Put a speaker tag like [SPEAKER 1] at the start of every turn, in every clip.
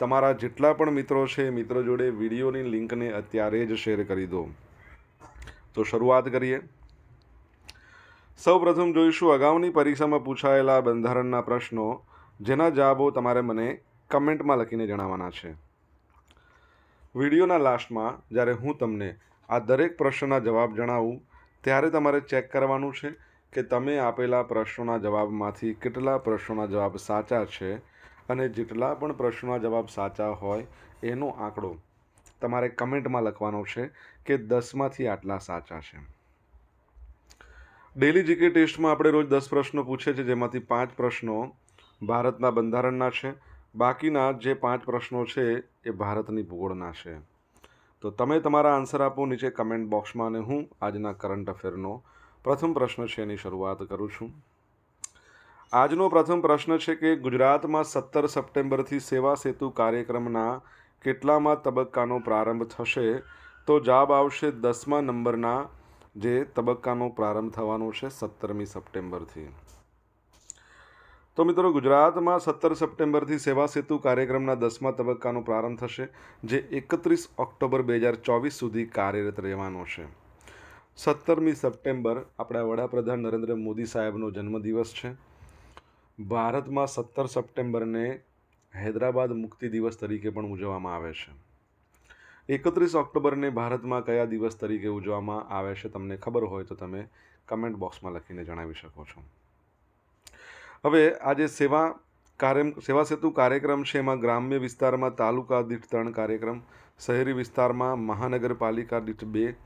[SPEAKER 1] તમારા જેટલા પણ મિત્રો છે, મિત્રો જોડે વિડીયોની લિંકને અત્યારે જ શેર કરી દો. તો શરૂઆત કરીએ. સૌપ્રથમ જોઈશું અગાઉની પરીક્ષામાં પૂછાયેલા બંધારણના પ્રશ્નો, જેના જવાબો તમારે મને કમેન્ટમાં લખીને જણાવવાના છે. વિડીયોના લાસ્ટમાં, જ્યારે હું તમને આ દરેક પ્રશ્નના જવાબ જણાવું, ત્યારે તમારે ચેક કરવાનું છે કે તમે આપેલા પ્રશ્નોના જવાબમાંથી કેટલા પ્રશ્નોના જવાબ સાચા છે અને જેટલા પણ પ્રશ્નોના જવાબ સાચા હોય એનો આંકડો તમારે કમેન્ટમાં લખવાનો છે કે દસમાંથી આટલા સાચા છે. ડેલી જીકે ટેસ્ટમાં આપણે રોજ દસ પ્રશ્નો પૂછે છે, જેમાંથી પાંચ પ્રશ્નો ભારતના બંધારણના છે. બાકીના જે પાંચ પ્રશ્નો છે એ ભારતની ભૂગોળના છે. તો તમે તમારા આન્સર આપો નીચે કમેન્ટ બોક્સમાં અને હું આજના કરંટ અફેરનો પ્રથમ પ્રશ્ન છે એની શરૂઆત કરું છું. આજનો પ્રથમ પ્રશ્ન છે કે ગુજરાતમાં સત્તર સપ્ટેમ્બરથી સેવા સેતુ કાર્યક્રમના કેટલામાં તબક્કાનો પ્રારંભ થશે? તો જવાબ આવશે દસમા નંબરના, જે તબક્કાનો પ્રારંભ થવાનો છે સત્તરમી સપ્ટેમ્બરથી. તો મિત્રો, ગુજરાતમાં સત્તર સપ્ટેમ્બરથી સેવા સેતુ કાર્યક્રમના દસમા તબક્કાનો પ્રારંભ થશે, જે એકત્રીસ ઓક્ટોબર બે હજાર ચોવીસ સુધી કાર્યરત રહેવાનો છે. સત્તરમી સપ્ટેમ્બર આપણા વડાપ્રધાન નરેન્દ્ર મોદી સાહેબનો જન્મદિવસ છે. ભારતમાં સત્તર સપ્ટેમ્બરને હૈદરાબાદ મુક્તિ દિવસ તરીકે પણ ઉજવવામાં આવે છે. એકત્રીસ ઓક્ટોબરને ભારતમાં કયા દિવસ તરીકે ઉજવવામાં આવે છે તમને ખબર હોય તો તમે કમેન્ટ બોક્સમાં લખીને જણાવી શકો છો. હવે આજે સેવા કાર્ય સેવા સેતુ કાર્યક્રમ છે, એમાં ગ્રામ્ય વિસ્તારમાં તાલુકા દીઠ ત્રણ કાર્યક્રમ, શહેરી વિસ્તારમાં મહાનગરપાલિકા દીઠ બે,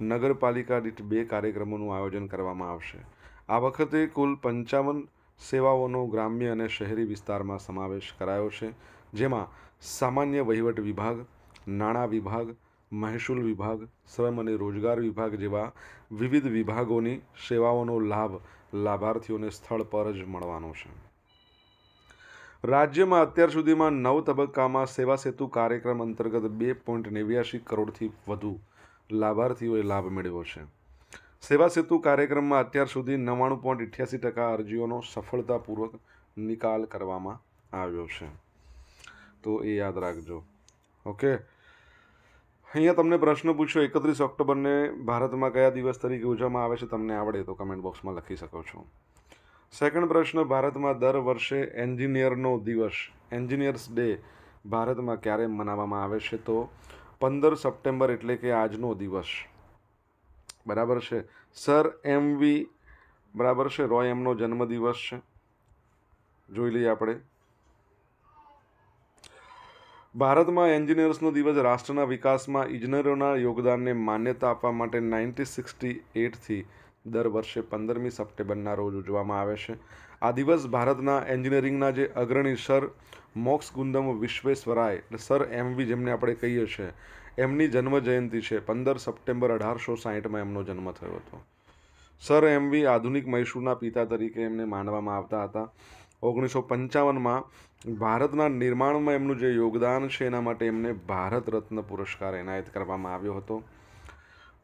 [SPEAKER 1] નગરપાલિકા દીઠ બે કાર્યક્રમોનું આયોજન કરવામાં આવશે. આ વખતે કુલ પંચાવન સેવાઓનો ગ્રામ્ય અને શહેરી વિસ્તારમાં સમાવેશ કરાયો છે, જેમાં સામાન્ય વહીવટ વિભાગ, નાણાં વિભાગ, મહેસૂલ વિભાગ, શ્રમ અને રોજગાર વિભાગ જેવા વિવિધ વિભાગોની સેવાઓનો લાભ લાભાર્થીઓને સ્થળ પર જ મળવાનો છે. રાજ્યમાં અત્યાર સુધીમાં નવ તબક્કામાં સેવા સેતુ કાર્યક્રમ અંતર્ગત બે પોઈન્ટ નેવ્યાસી કરોડથી વધુ લાભાર્થીઓએ લાભ મેળવ્યો છે. સેવા સેતુ કાર્યક્રમમાં અત્યાર સુધી નવ્વાણું પોઈન્ટ અઠ્યાસી ટકા અરજીઓનો સફળતાપૂર્વક નિકાલ કરવામાં આવ્યો છે. તો એ યાદ રાખજો. ઓકે? અહીંયા તમને પ્રશ્ન પૂછ્યો, એકત્રીસ ઓક્ટોબરને ભારતમાં કયા દિવસ તરીકે ઉજવવામાં આવે છે? તમને આવડે તો કમેન્ટ બોક્સમાં લખી શકો છો. સેકન્ડ પ્રશ્ન, ભારતમાં દર વર્ષે એન્જિનિયરનો દિવસ, એન્જિનિયર્સ ડે ભારતમાં ક્યારે મનાવવામાં આવે છે? તો પંદર સપ્ટેમ્બર એટલે કે આજનો દિવસ. બરાબર છે? સર એમ વી, બરાબર છે? રોય એમનો જન્મદિવસ છે. જોઈ લઈએ આપણે. ભારતમાં એન્જિનિયર્સનો દિવસ રાષ્ટ્રના વિકાસમાં ઇજનેરોના યોગદાનને માન્યતા આપવા માટે નાઇન્ટીન સિક્સટી એટથી દર વર્ષે પંદરમી સપ્ટેમ્બરના રોજ ઉજવવામાં આવે છે. આ દિવસ ભારતના એન્જિનિયરિંગના જે અગ્રણી સર મોક્ષ ગુંદમ વિશ્વેશ્વરાય એટલે સર એમવી જેમને આપણે કહીએ છીએ એમની જન્મ જયંતિ છે. પંદર સપ્ટેમ્બર અઢારસો સાહીઠમાં એમનો જન્મ થયો હતો. સર એમવી આધુનિક મૈસૂરના પિતા તરીકે એમને માનવામાં આવતા હતા. ઓગણીસો પંચાવનમાં ભારતના નિર્માણમાં એમનું જે યોગદાન છે, એના માટે એમને ભારત રત્ન પુરસ્કાર એનાયત કરવામાં આવ્યો હતો.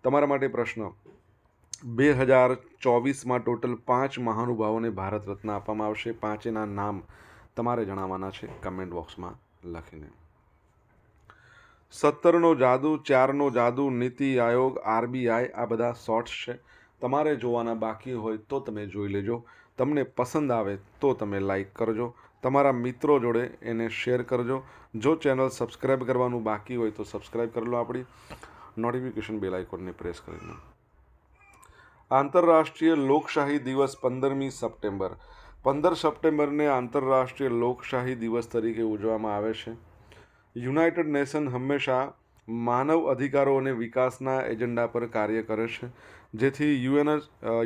[SPEAKER 1] તમારા માટે પ્રશ્ન. બે હજાર ચોવીસમાં ટોટલ પાંચ મહાનુભાવોને ભારત રત્ન આપવામાં આવશે. પાંચેના નામ તમારે જણાવવાના છે. કમેન્ટ બોક્સમાં લખીને. સત્તરનો જાદુ, ચારનો જાદુ, નીતિ આયોગ, આરબીઆઈ, આ બધા શોર્ટ્સ છે. તમારે જોવાના બાકી હોય તો તમે જોઈ લેજો. તમને પસંદ આવે તો તમે લાઈક કરજો. તમારા મિત્રો જોડે એને શેર કરજો. જો ચેનલ સબસ્ક્રાઈબ કરવાનું બાકી હોય તો સબસ્ક્રાઈબ કરી લો આપણી. નોટિફિકેશન બેલ આઇકોનને પ્રેસ કરીને આંતરરાષ્ટ્રીય લોકશાહી દિવસ પંદરમી સપ્ટેમ્બર. પંદર સપ્ટેમ્બરને આંતરરાષ્ટ્રીય લોકશાહી દિવસ તરીકે ઉજવવામાં આવે છે. યુનાઇટેડ નેશન હંમેશા માનવ અધિકારો અને વિકાસના એજન્ડા પર કાર્ય કરે છે. જેથી યુએન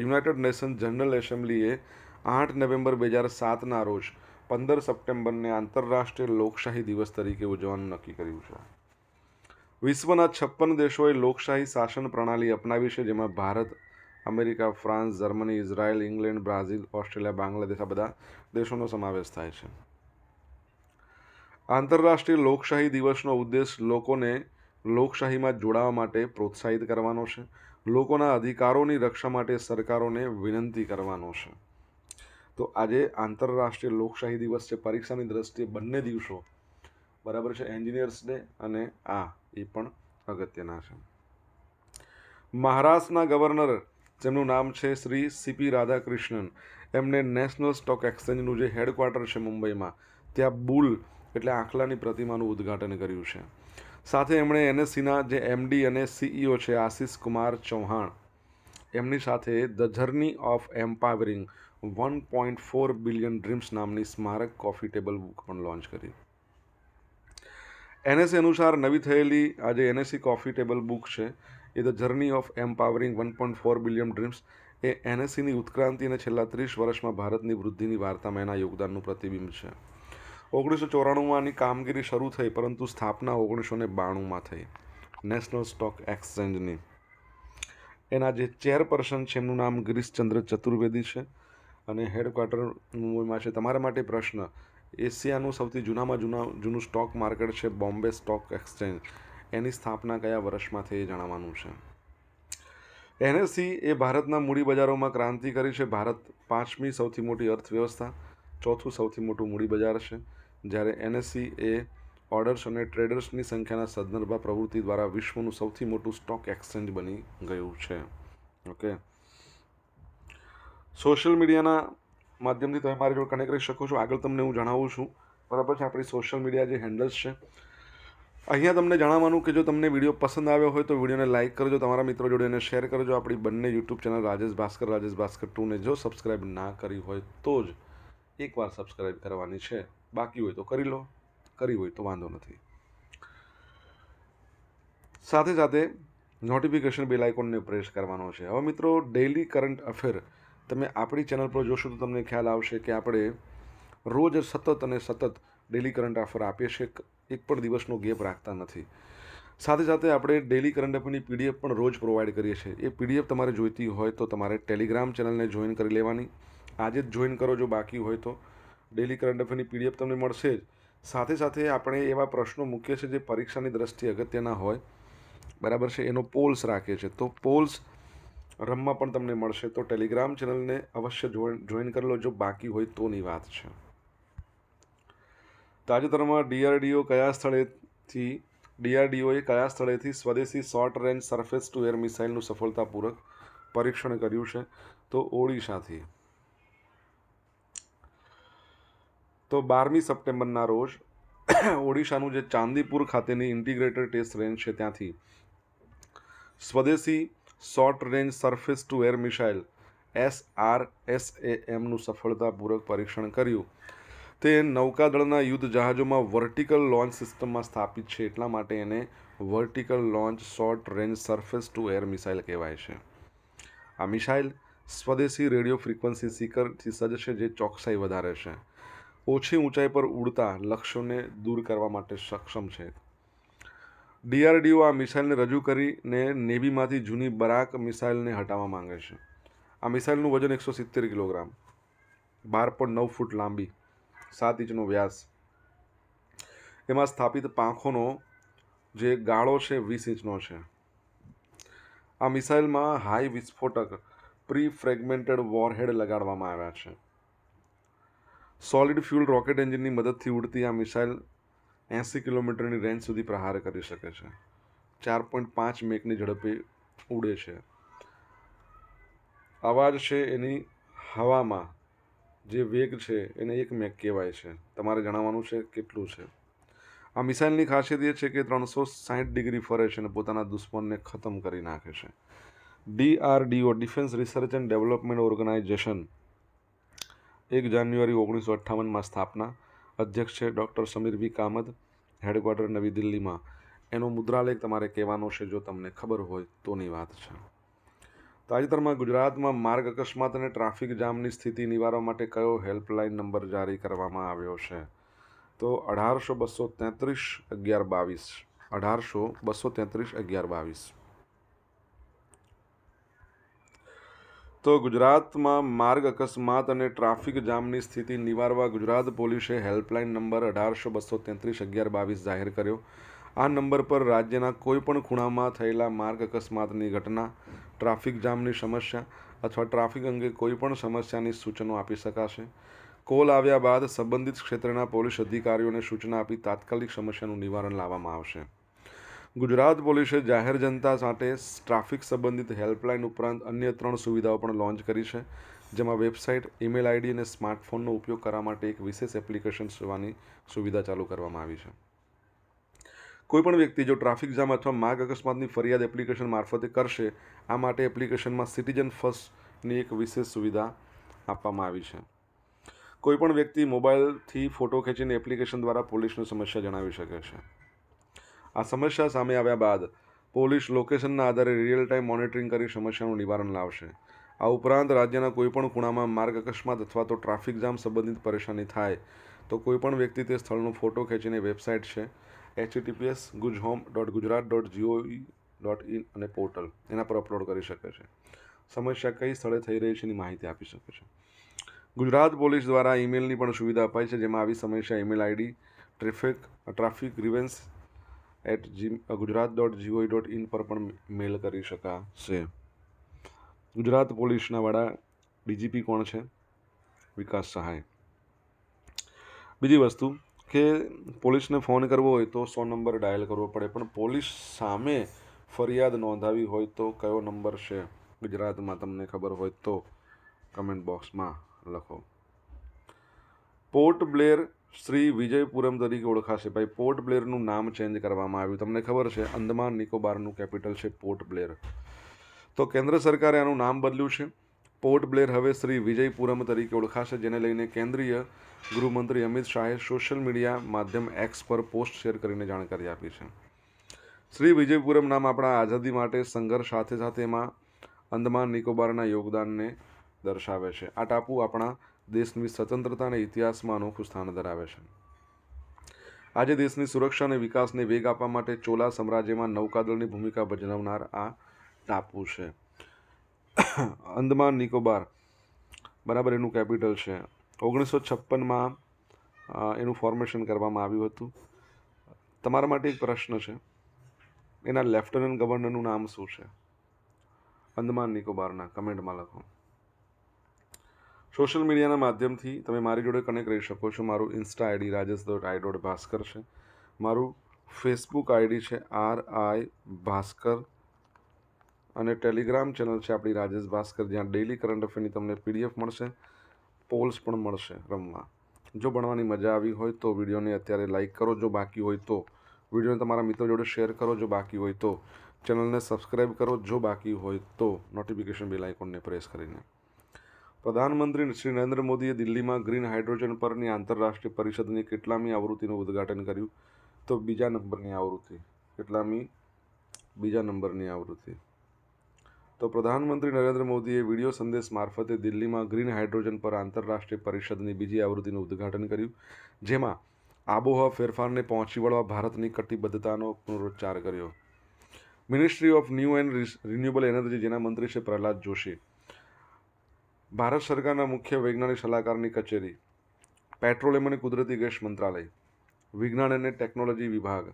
[SPEAKER 1] યુનાઇટેડ નેશન જનરલ એસેમ્બલીએ આઠ નવેમ્બર બે હજાર સાતના રોજ પંદર સપ્ટેમ્બરને આંતરરાષ્ટ્રીય લોકશાહી દિવસ તરીકે ઉજવવાનું નક્કી કર્યું છે. વિશ્વના છપ્પન દેશોએ લોકશાહી શાસન પ્રણાલી અપનાવી છે, જેમાં Bharat, America, France, Germany, Israel, England, Brazil, Australia, Bangladesh આ બધા દેશોનો સમાવેશ થાય છે. આંતરરાષ્ટ્રીય લોકશાહી દિવસનો ઉદ્દેશ લોકોને લોકશાહીમાં જોડાવા માટે પ્રોત્સાહિત કરવાનો છે. લોકોના અધિકારોની રક્ષા માટે સરકારોને વિનંતી કરવાનો છે. તો આજે આંતરરાષ્ટ્રીય લોકશાહી દિવસ છે. પરીક્ષાની દ્રષ્ટિએ બંને દિવસો બરાબર છે. એન્જિનિયર્સ ડે અને આ એ પણ અગત્યના છે. મહારાષ્ટ્રના ગવર્નર, જેમનું નામ છે શ્રી સીપી રાધાકૃષ્ણન, એમને નેશનલ સ્ટોક એક્સચેન્જનું જે હેડક્વાર્ટર છે મુંબઈમાં, ત્યાં બુલ એટલે આખલાની પ્રતિમાનું ઉદ્ઘાટન કર્યું છે. સાથે એમણે એનએસસીના જે એમડી અને સીઈઓ છે, આશિષ કુમાર ચૌહાણ, એમની સાથે the journey of empowering one point four billion dreams નામની સ્મારક કોફી ટેબલ બુક પણ લોન્ચ કરી. એનએસસી અનુસાર નવી થયેલી આ જે એનએસસી કોફી ટેબલ બુક છે, એ the journey of empowering one point four billion dreams એ એનએસસીની ઉત્ક્રાંતિ અને છેલ્લા ત્રીસ વર્ષમાં ભારતની વૃદ્ધિની વાર્તામાં એના યોગદાનનું પ્રતિબિંબ છે. ઓગણીસો ચોરાણુંમાં કામગીરી શરૂ થઈ, પરંતુ સ્થાપના ઓગણીસો ને બાણુંમાં થઈ. નેશનલ સ્ટોક એક્સચેન્જની એના જે ચેરપર્સન છે, એમનું નામ ગિરીશચંદ્ર ચતુર્વેદી છે. અને હેડક્વાર્ટર મુંબઈમાં છે. તમારા માટે પ્રશ્ન, એશિયાનું સૌથી જૂનામાં જૂના, જૂનું સ્ટોક માર્કેટ છે બોમ્બે સ્ટોક એક્સચેન્જ. એની સ્થાપના કયા વર્ષમાં થઈ એ જણાવવાનું છે. એનએસસી એ ભારતના મૂડી બજારોમાં ક્રાંતિ કરી છે. ભારત પાંચમી સૌથી મોટી અર્થવ્યવસ્થા, ચોથું સૌથી મોટું મૂડી બજાર છે. જ્યારે એનએસસી એ ઓર્ડર્સ અને ટ્રેડર્સની સંખ્યાના સદનર્ભા પ્રવૃત્તિ દ્વારા વિશ્વનું સૌથી મોટું સ્ટોક એક્સચેન્જ બની ગયું છે. ઓકે સોશિયલ મીડિયાના માધ્યમથી તમે મારી જોડે કનેક્ટ કરી શકો છો. આગળ તમને હું જણાવું છું. બરાબર છે? આપણી સોશિયલ મીડિયા જે હેન્ડલ્સ છે. અહીંયા તમને જણાવવાનું કે જો તમને વીડિયો પસંદ આવ્યો હોય તો વિડીયોને લાઇક કરજો. તમારા મિત્રો જોડે એને શેર કરજો. આપણી બંને યુટ્યુબ ચેનલ રાજેશ ભાસ્કર રાજેશ ભાસ્કર ટુને જો સબસ્ક્રાઈબ ના કરી હોય તો જ એકવાર સબસ્ક્રાઈબ કરવાની છે. બાકી હોય તો કરી લો, કરી હોય તો વાંધો નથી. સાથે સાથે નોટિફિકેશન બેલ આઇકોનને પ્રેસ કરવાનો છે. હવે મિત્રો ડેઇલી કરંટ અફેર તમે આપણી ચેનલ પર જોશો તો તમને ખ્યાલ આવશે કે આપણે રોજ સતત અને સતત ડેલી કરંટ અફેર આપીએ છીએ. એક પણ દિવસનો ગેપ રાખતા નથી. સાથે સાથે આપણે ડેલી કરંટ અફેરની પીડીએફ પણ રોજ પ્રોવાઈડ કરીએ છીએ. એ પીડીએફ તમારે જોઈતી હોય તો તમારે ટેલિગ્રામ ચેનલને જોઈન કરી લેવાની. આજે જ જોઈન કરો જો બાકી હોય તો. ડેલી કરંટ અફેરની પીડીએફ તમને મળશે જ. સાથે સાથે આપણે એવા પ્રશ્નો મૂકીએ છીએ જે પરીક્ષાની દ્રષ્ટિએ અગત્યના હોય. બરાબર છે? એનો પોલ્સ રાખીએ છીએ. તો પોલ્સ રમવા પણ તમને મળશે. તો ટેલિગ્રામ ચેનલને અવશ્ય જોઈન કરી લો જો બાકી હોય તોની વાત છે. તાજેતરમાં ડીઆરડીઓ કયા સ્થળેથી ડીઆરડીઓએ કયા સ્થળેથી સ્વદેશી short range surface to air મિસાઇલનું સફળતાપૂર્વક પરીક્ષણ કર્યું છે? તો ઓડિશાથી. તો બારમી સપ્ટેમ્બરના રોજ ઓડિશાનું જે ચાંદીપુર ખાતેની ઇન્ટિગ્રેટેડ ટેસ્ટ રેન્જ છે ત્યાંથી સ્વદેશી short range surface to air missile S R S A એમનું સફળતાપૂર્વક પરીક્ષણ કર્યું. તે નૌકાદળના યુદ્ધ જહાજોમાં વર્ટિકલ લોન્ચ સિસ્ટમમાં સ્થાપિત છે, એટલા માટે એને vertical launch short range surface to air missile કહેવાય છે. આ મિસાઇલ સ્વદેશી રેડિયો ફ્રીક્વન્સી સીકરથી સજ્જ છે, જે ચોકસાઈ વધારે છે. ઓછી ઊંચાઈ પર ઉડતા લક્ષ્યોને દૂર કરવા માટે સક્ષમ છે. ડીઆરડીઓ આ મિસાઇલને રજૂ કરીને નેવીમાંથી જૂની બરાક મિસાઇલને હટાવવા માંગે છે. આ મિસાઇલનું વજન એકસો સિત્તેર કિલોગ્રામ. બાર પોઈન્ટ નવ ફૂટ લાંબી, સાત ઇંચનો વ્યાસ. એમાં સ્થાપિત પાંખોનો જે ગાળો છે વીસ ઇંચનો છે. આ મિસાઇલમાં હાઈ વિસ્ફોટક પ્રી ફ્રેગમેન્ટેડ વોરહેડ લગાડવામાં આવ્યા છે. સોલિડ ફ્યુલ રોકેટ એન્જિનની મદદથી ઉડતી આ મિસાઇલ એંસી કિલોમીટરની રેન્જ સુધી પ્રહાર કરી શકે છે. ચાર પોઈન્ટ પાંચ મેકની ઝડપે ઉડે છે. અવાજ છે એની હવામાં. જે વેગ છે એને એક મેક કહેવાય છે. તમારે જણાવવાનું છે કેટલું છે? આ મિસાઇલની ખાસિયત એ છે કે ત્રણસો સાઠ ડિગ્રી ફરે છે અને પોતાના દુશ્મનને ખતમ કરી નાખે છે. DRDO, defence research and development organisation એક જાન્યુઆરી ઓગણીસો અઠ્ઠાવનમાં સ્થાપના. અધ્યક્ષ છે doctor Samir V. Kamat headquarter નવી દિલ્હીમાં. એનો મુદ્રાલેખ તમારે કહેવાનો છે, જો તમને ખબર હોય તોની વાત છે. તાજેતરમાં ગુજરાતમાં માર્ગ અકસ્માત અને ટ્રાફિક જામની સ્થિતિ નિવારવા માટે કયો હેલ્પલાઇન નંબર જારી કરવામાં આવ્યો છે? તો અઢારસો બસો તેત્રીસ અગિયાર બાવીસ. અઢારસો બસો તેત્રીસ અગિયાર બાવીસ. તો ગુજરાતમાં માર્ગ અકસ્માત અને ટ્રાફિક જામની સ્થિતિ નિવારવા ગુજરાત પોલીસે હેલ્પલાઇન નંબર અઢારસો બસો તેત્રીસ અગિયાર બાવીસ જાહેર કર્યો. આ નંબર પર રાજ્યના કોઈપણ ખૂણામાં થયેલા માર્ગ અકસ્માતની ઘટના, ટ્રાફિક જામની સમસ્યા અથવા ટ્રાફિક અંગે કોઈપણ સમસ્યાની સૂચનો આપી શકાશે. કોલ આવ્યા બાદ સંબંધિત ક્ષેત્રના પોલીસ અધિકારીઓને સૂચના આપી તાત્કાલિક સમસ્યાનું નિવારણ લાવવામાં આવશે. ગુજરાત પોલીસે જાહેર જનતા સાથે ટ્રાફિક સંબંધિત હેલ્પલાઇન ઉપરાંત અન્ય ત્રણ સુવિધાઓ પણ લોન્ચ કરી છે, જેમાં વેબસાઇટ, ઈમેલ આઈડી અને સ્માર્ટફોનનો ઉપયોગ કરવા માટે એક વિશેષ એપ્લિકેશન સેવાની સુવિધા ચાલુ કરવામાં આવી છે. કોઈપણ વ્યક્તિ જો ટ્રાફિક જામ અથવા માર્ગ અકસ્માતની ફરિયાદ એપ્લિકેશન મારફતે કરશે, આ માટે એપ્લિકેશનમાં સિટીઝન ફર્સ્ટની એક વિશેષ સુવિધા આપવામાં આવી છે. કોઈપણ વ્યક્તિ મોબાઈલથી ફોટો ખેંચીને એપ્લિકેશન દ્વારા પોલીસને સમસ્યા જણાવી શકે છે. આ સમસ્યા સામે આવ્યા બાદ પોલીસ લોકેશનના આધારે રિયલ ટાઈમ મોનિટરિંગ કરી સમસ્યાનું નિવારણ લાવશે. આ ઉપરાંત રાજ્યના કોઈપણ ખૂણામાં માર્ગ અકસ્માત અથવા તો ટ્રાફિક જામ સંબંધિત પરેશાની થાય, તો કોઈપણ વ્યક્તિ તે સ્થળનો ફોટો ખેંચીને વેબસાઇટ છે HTTPS guj home dot Gujarat dot GOI dot in અને પોર્ટલ એના પર અપલોડ કરી શકે છે. સમસ્યા કઈ સ્થળે થઈ રહી છે એની માહિતી આપી શકે છે. ગુજરાત પોલીસ દ્વારા ઈમેલની પણ સુવિધા અપાઈ છે, જેમાં આવી સમસ્યા email ID traffic traffic grievance at G Gujarat dot GOI dot in પર પણ મેલ કરી શકાશે. ગુજરાત પોલીસના વડા ડીજીપી કોણ છે? વિકાસ સહાય. બીજી વસ્તુ કે પોલીસને ફોન કરવો હોય તો સો નંબર ડાયલ કરવો પડે, પણ પોલીસ સામે ફરિયાદ નોંધાવી હોય તો કયો નંબર છે? ગુજરાતમાં તમને ખબર હોય તો કમેન્ટ બોક્સમાં લખો. પોર્ટ બ્લેર શ્રી વિજયપુરમ તરીકે ઓળખાશે. ભાઈ, પોર્ટ બ્લેરનું નામ ચેન્જ કરવામાં આવ્યું. તમને ખબર છે, અંદમાન નિકોબારનું કેપિટલ છે પોર્ટ બ્લેર. તો કેન્દ્ર સરકારે આનું નામ બદલ્યું છે. પોર્ટ બ્લેર હવે શ્રી વિજયપુરમ તરીકે ઓળખાશે, જેને લઈને કેન્દ્રીય ગૃહમંત્રી અમિત શાહે સોશિયલ મીડિયા માધ્યમ એક્સ પર પોસ્ટ શેર કરીને જાણકારી આપી છે. શ્રી વિજયપુરમ નામ આપણા આઝાદી માટે સંઘર્ષ સાથે સાથે એમાં અંદમાન નિકોબારના યોગદાનને દર્શાવે છે. આ ટાપુ આપણા દેશની સ્વતંત્રતા અને ઇતિહાસમાં અનોખું સ્થાન ધરાવે છે. આજે દેશની સુરક્ષા અને વિકાસને વેગ આપવા માટે ચોલા સામ્રાજ્યમાં નૌકાદળની ભૂમિકા ભજવનાર આ ટાપુ છે. અંદમાન નિકોબાર, બરાબર, એનું કેપિટલ છે. ઓગણીસો છપ્પનમાં એનું ફોર્મેશન કરવામાં આવ્યું હતું. તમારા માટે એક પ્રશ્ન છે. એના લેફ્ટનન્ટ ગવર્નરનું નામ શું છે? અંદમાન નિકોબારના કમેન્ટમાં લખો. સોશિયલ મીડિયાના માધ્યમથી તમે મારી જોડે કનેક્ટ રહી શકો છો. મારું insta ID Rajesh dot I dot Bhaskar છે. મારું ફેસબુક આઈડી છે આર આઈ ભાસ્કર અને ટેલિગ્રામ ચેનલ છે આપણી રાજેશ ભાસ્કર. જ્યાં ડેઇલી કરંટ અફેરની તમને પીડીએફ મળશે પોલ્સ પણ મળશે રમવા. જો ભણવાની મજા આવી હોય તો વિડીયોને અત્યારે લાઇક કરો. જો બાકી હોય તો વિડીયોને તમારા મિત્રો જોડે શેર કરો. જો બાકી હોય તો ચેનલને સબસ્ક્રાઈબ કરો. જો બાકી હોય તો નોટિફિકેશન બેલ આઇકોનને પ્રેસ કરીને. પ્રધાનમંત્રી શ્રી નરેન્દ્ર મોદીએ દિલ્હીમાં ગ્રીન હાઇડ્રોજન પરની આંતરરાષ્ટ્રીય પરિષદની કેટલામી આવૃત્તિનું ઉદ્ઘાટન કર્યું. તો બીજા નંબરની આવૃત્તિ. કેટલામી? બીજા નંબરની આવૃત્તિ. તો પ્રધાનમંત્રી નરેન્દ્ર મોદીએ વીડિયો સંદેશ મારફતે દિલ્હીમાં ગ્રીન હાઇડ્રોજન પર આંતરરાષ્ટ્રીય પરિષદની બીજી આવૃત્તિનું ઉદ્ઘાટન કર્યું, જેમાં આબોહવા ફેરફારને પહોંચી વળવા ભારતની કટિબદ્ધતાનો પુનરોચ્ચાર કર્યો. Ministry of new and renewable energy જેના મંત્રી છે પ્રહલાદ જોશી. ભારત સરકારના મુખ્ય વૈજ્ઞાનિક સલાહકારની કચેરી, પેટ્રોલિયમ અને કુદરતી ગેસ મંત્રાલય, વિજ્ઞાન અને ટેકનોલોજી વિભાગ,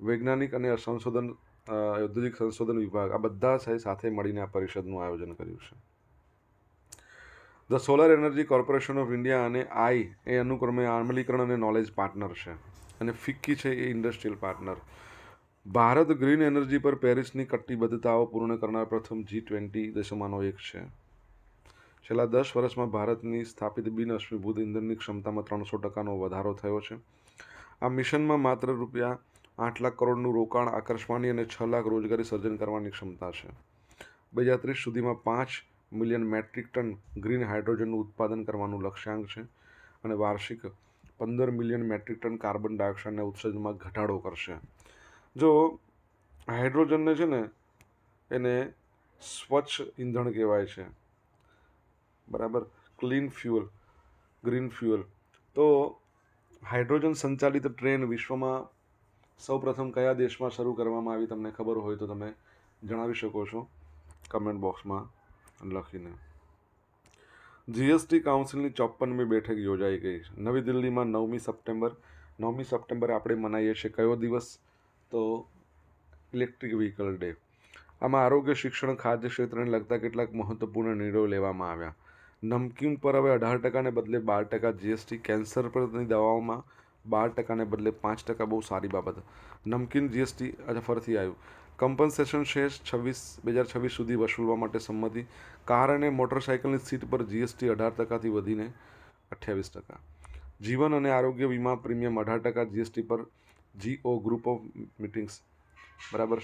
[SPEAKER 1] વૈજ્ઞાનિક અને સંશોધન ઔદ્યોગિક સંશોધન વિભાગ, આ બધા સાથે મળીને આ પરિષદનું આયોજન કર્યું છે. The solar energy corporation of India અને આઈ એ અનુક્રમે આમલીકરણ અને નોલેજ પાર્ટનર છે અને ફિક્કી છે એ industrial partner. Bharat green energy પર પેરિસની કટિબદ્ધતાઓ પૂર્ણ કરનાર પ્રથમ જી ટ્વેન્ટી દેશોમાંનો એક છે. છેલ્લા દસ વર્ષમાં ભારતની સ્થાપિત બિન અશ્મિભૂત ઇંધણની ક્ષમતામાં ત્રણસો ટકાનો વધારો થયો છે. આ મિશનમાં માત્ર રૂપિયા આઠ લાખ કરોડનું રોકાણ આકર્ષવાની અને છ લાખ રોજગારી સર્જન કરવાની ક્ષમતા છે. બે હજાર ત્રીસ સુધીમાં પાંચ મિલિયન મેટ્રિક ટન ગ્રીન હાઇડ્રોજનનું ઉત્પાદન કરવાનું લક્ષ્યાંક છે અને વાર્ષિક પંદર મિલિયન મેટ્રિક ટન કાર્બન ડાયોક્સાઇડના ઉત્સર્જનમાં ઘટાડો કરશે. જો હાઇડ્રોજનને છે ને એને સ્વચ્છ ઈંધણ કહેવાય છે બરાબર? ક્લીન ફ્યુઅલ ગ્રીન ફ્યુઅલ તો હાઇડ્રોજન સંચાલિત ટ્રેન વિશ્વમાં સૌપ્રથમ કયા દેશમાં શરૂ કરવામાં આવી તમને ખબર હોય તો તમે જણાવી શકો છો કમેન્ટ બોક્સમાં લખીને. જીએસટી કાઉન્સિલની ચોપ્પનમી બેઠક યોજાઈ ગઈ છે. નવી દિલ્હીમાં નવમી સપ્ટેમ્બર. નવમી સપ્ટેમ્બરે આપણે મનાવીએ છીએ કયો દિવસ? તો ઇલેક્ટ્રિક વ્હીકલ ડે આમાં આરોગ્ય, શિક્ષણ, ખાદ્ય ક્ષેત્રને લગતા કેટલાક મહત્વપૂર્ણ નિર્ણયો લેવામાં આવ્યા. નમકીન પર હવે અઢાર ટકાને બદલે બાર ટકા જીએસટી કેન્સર પરની દવાઓમાં બાર ટકાને બદલે પાંચ ટકા બહુ સારી બાબત. નમકીન જીએસટી આજે ફરીથી આવ્યું. કમ્પન્સેશન શેષ છવ્વીસ, બે હજાર છવ્વીસ સુધી વસૂલવા માટે સંમતિ. કાર અને મોટરસાઇકલની સીટ પર જીએસટી અઢાર ટકાથી વધીને અઠ્યાવીસ ટકા. જીવન અને આરોગ્ય વીમા પ્રીમિયમ અઢાર ટકા જીએસટી પર જીઓ ગ્રુપ ઓફ મિટિંગ્સ બરાબર?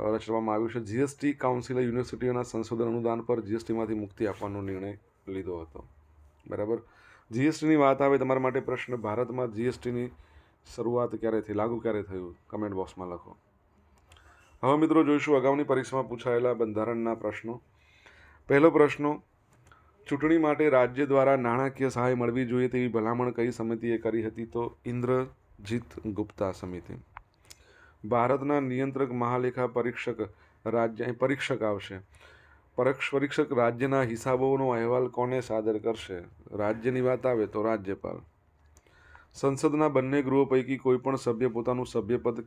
[SPEAKER 1] રચવામાં આવ્યું છે. જીએસટી કાઉન્સિલે યુનિવર્સિટીઓના સંશોધન અનુદાન પર જીએસટીમાંથી મુક્તિ આપવાનો નિર્ણય લીધો હતો. બરાબર? જીએસટીની વાત આવે તમારા માટે પ્રશ્ન, ભારતમાં જીએસટીની શરૂઆત ક્યારે થઈ લાગુ ક્યારે થયું? કમેન્ટ બોક્સમાં લખો. હવે મિત્રો જોઈશું અગાઉની પરીક્ષામાં પૂછાયેલા બંધારણના પ્રશ્નો. પહેલો પ્રશ્નો, ચૂંટણી માટે રાજ્ય દ્વારા નાણાકીય સહાય મળવી જોઈએ તેવી ભલામણ કઈ સમિતિએ કરી હતી? તો ઇન્દ્રજીત ગુપ્તા સમિતિ. ભારતના નિયંત્રક મહાલેખા પરીક્ષક રાજ્ય પરીક્ષક આવશે. પરીક્ષ પરીક્ષક રાજ્યના હિસાબોનો અહેવાલ કોને સાદર કરશે? રાજ્યની વાત આવે તો રાજ્યપાલ. સંસદના બંને ગૃહો પૈકી કોઈ પણ સભ્ય પોતાનું સભ્યપદ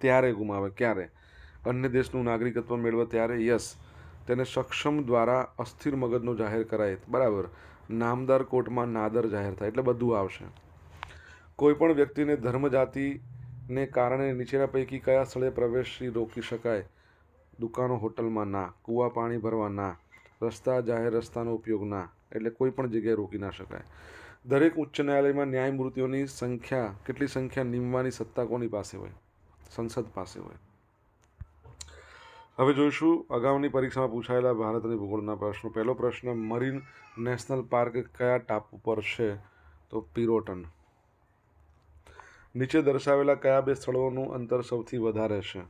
[SPEAKER 1] ત્યારે ગુમાવે. ક્યારે? અન્ય દેશનું નાગરિકત્વ મેળવે ત્યારે? યસ. તેને સક્ષમ દ્વારા અસ્થિર મગજનો જાહેર કરાય. બરાબર. નામદાર કોર્ટમાં નાદર જાહેર થાય. એટલે બધું આવશે. કોઈ પણ વ્યક્તિને ધર્મ જાતિને કારણે નીચેના પૈકી કયા સ્થળે પ્રવેશી રોકી શકાય? દુકાનો હોટલમાં ના. કૂવા પાણી ભરવા ના. રસ્તા જાહેર રસ્તાનો ઉપયોગ ના. એટલે કોઈ પણ જગ્યાએ રોકી ના શકાય. દરેક ઉચ્ચ ન્યાયાલયમાં ન્યાયમૂર્તિઓની સંખ્યા, કેટલી સંખ્યા નિમવાની સત્તા કોની પાસે હોય? સંસદ પાસે હોય. હવે જોઈશું અગાઉની પરીક્ષામાં પૂછાયેલા ભારતની ભૂગોળના પ્રશ્નો. પહેલો પ્રશ્ન, મરીન નેશનલ પાર્ક કયા ટાપુ પર છે? તો પિરોટન. નીચે દર્શાવેલા કયા બે સ્થળોનું અંતર સૌથી વધારે છે?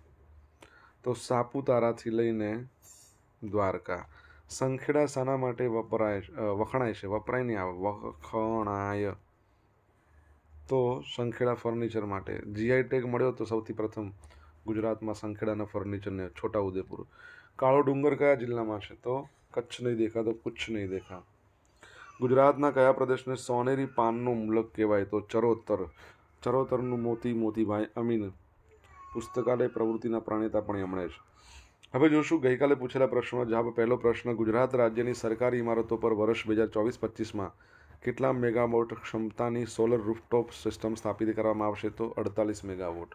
[SPEAKER 1] તો સાપુતારાથી લઈને દ્વારકા. સંખેડા શાના માટે વપરાય વખણાય છે, વપરાય નહીં આવે, વખણાય. તો સંખેડા ફર્નિચર માટે. જીઆઈ ટેગ મળ્યો તો સૌથી પ્રથમ ગુજરાતમાં સંખેડાના ફર્નિચરને, છોટાઉદેપુર. કાળો ડુંગર કયા જિલ્લામાં છે? તો કચ્છ નહીં દેખા તો કુછ નહીં દેખા. ગુજરાતના કયા પ્રદેશને સોનેરી પાનનું મુલક કહેવાય? તો ચરોતર. ચરોતરનું મોતી, મોતીભાઈ અમીન પુસ્તકાલય પ્રવૃત્તિના પ્રણેતા પણ એમણે જ. હવે જોશું, ગઈકાલે પૂછેલા પ્રશ્નનો જવાબ, પહેલો પ્રશ્ન, ગુજરાત રાજ્યની સરકારી ઇમારતો પર વર્ષ બે હજાર ચોવીસ પચીસમાં કેટલા મેગાવોટ ક્ષમતાની સોલર રૂફટોપ સિસ્ટમ સ્થાપિત કરવામાં આવશે? તો અડતાલીસ મેગાવોટ.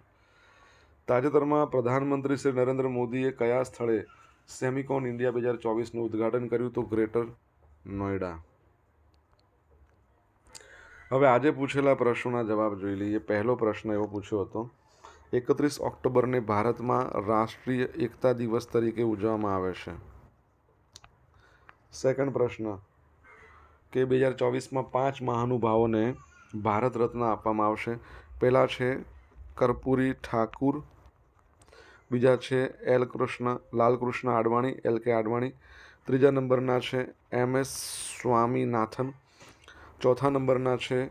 [SPEAKER 1] તાજેતરમાં પ્રધાનમંત્રી શ્રી નરેન્દ્ર મોદીએ કયા સ્થળે સેમિકોન ઇન્ડિયા બે હજાર ચોવીસનું ઉદ્ઘાટન કર્યું? તો ગ્રેટર નોઈડા હવે આજે પૂછેલા પ્રશ્નોના જવાબ જોઈ લઈએ. પહેલો પ્રશ્ન એવો પૂછ્યો હતો, એકત્રીસ ઓક્ટોબરને ભારતમાં રાષ્ટ્રીય એકતા દિવસ તરીકે ઉજવવામાં આવે છે. સેકન્ડ પ્રશ્ન, કે બે હજાર ચોવીસમાં પાંચ મહાનુભાવોને ભારત રત્ન આપવામાં આવશે? પહેલાં છે કર્પૂરી ઠાકુર, બીજા છે L Krishna, Lalkrishna Advani, L K Advani, ત્રીજા નંબરના છે એમ એસ સ્વામીનાથન ચોથા નંબરના છે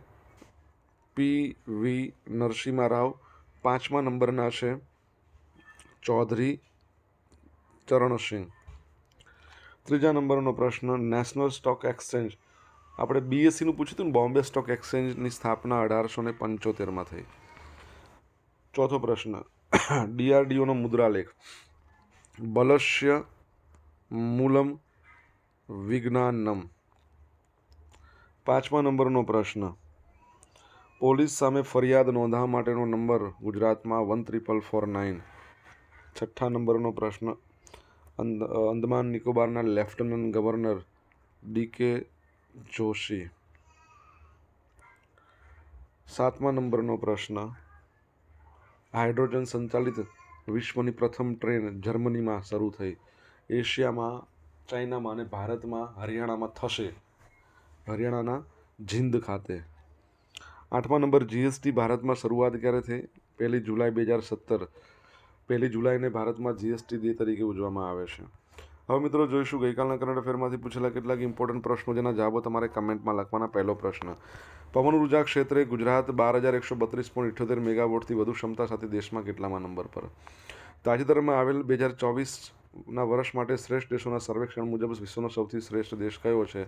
[SPEAKER 1] પી વી નરસિંહા રાવ. પાંચમા નંબરના છે ચૌધરી ચરણસિંહ. ત્રીજા નંબરનો પ્રશ્ન, નેશનલ સ્ટોક એક્સચેન્જ. આપણે બીએસસીનું પૂછ્યું હતું ને, બોમ્બે સ્ટોક એક્સચેન્જની સ્થાપના અઢારસો ને પંચોતેરમાં થઈ. ચોથો પ્રશ્ન, ડીઆરડીઓનો મુદ્રાલેખ. બલસ્ય મૂલમ વિજ્ઞાનમ. પાંચમા નંબરનો પ્રશ્ન. પોલીસ સામે ફરિયાદ નોંધવા માટેનો નંબર ગુજરાતમાં વન ત્રિપલ ફોર નાઇન. છઠ્ઠા નંબરનો પ્રશ્ન. અંદ, Andaman નિકોબારના lieutenant governor D K Joshi. સાતમા નંબરનો પ્રશ્ન. હાઇડ્રોજન સંચાલિત વિશ્વની પ્રથમ ટ્રેન જર્મનીમાં શરૂ થઈ. એશિયામાં, ચાઇનામાં અને ભારતમાં હરિયાણામાં થશે. હરિયાણાના જિંદ ખાતે. આઠમા નંબર જીએસટી ભારતમાં શરૂઆત ક્યારે થઈ? પહેલી જુલાઈ બે હજાર સત્તર. પહેલી જુલાઈને ભારતમાં જીએસટી ડે તરીકે ઉજવવામાં આવે છે. હવે મિત્રો જોઈશું, ગઈકાલના કરંટ અફેરમાંથી પૂછેલા કેટલાક ઇમ્પોર્ટન્ટ પ્રશ્નો જેના જવાબો તમારે કમેન્ટમાં લખવાના. પહેલો પ્રશ્ન, પવન ઊર્જા ક્ષેત્રે ગુજરાત બાર હજાર એકસો બત્રીસ પોઈન્ટ ઇઠ્યોતેર મેગાવોટથી વધુ ક્ષમતા સાથે દેશમાં કેટલામાં નંબર પર? તાજેતરમાં આવેલ બે હજાર ચોવીસના વર્ષ માટે શ્રેષ્ઠ દેશોના સર્વેક્ષણ મુજબ વિશ્વનો સૌથી શ્રેષ્ઠ દેશ કયો છે?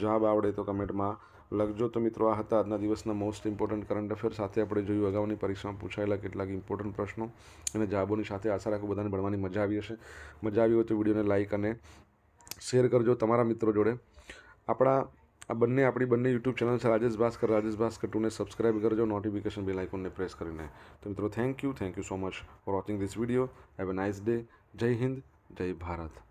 [SPEAKER 1] જવાબ આવડે તો કમેન્ટમાં લખજો. તો મિત્રો, આ હતા આજના દિવસના મોસ્ટ ઇમ્પોર્ટન્ટ કરંટ અફેર સાથે આપણે જોયું અગાઉની પરીક્ષામાં પૂછાયેલા કેટલાક ઇમ્પોર્ટન્ટ પ્રશ્નો અને જવાબોની સાથે આશા રાખું બધાને ભણવાની મજા આવી હશે. મજા આવી હોય તો વિડીયોને લાઇક અને શેર કરજો. તમારા મિત્રો જોડે આપણા આ બંને આપણી બંને યુટ્યુબ ચેનલ છે. રાજેશ ભાસ્કર રાજેશ ભાસ્કર ટુને સબસ્ક્રાઇબ કરજો. નોટિફિકેશન બેલ આઇકોનને પ્રેસ કરીને. તો મિત્રો thank you thank you so much for watching this video have a nice day જય હિન્દ જય ભારત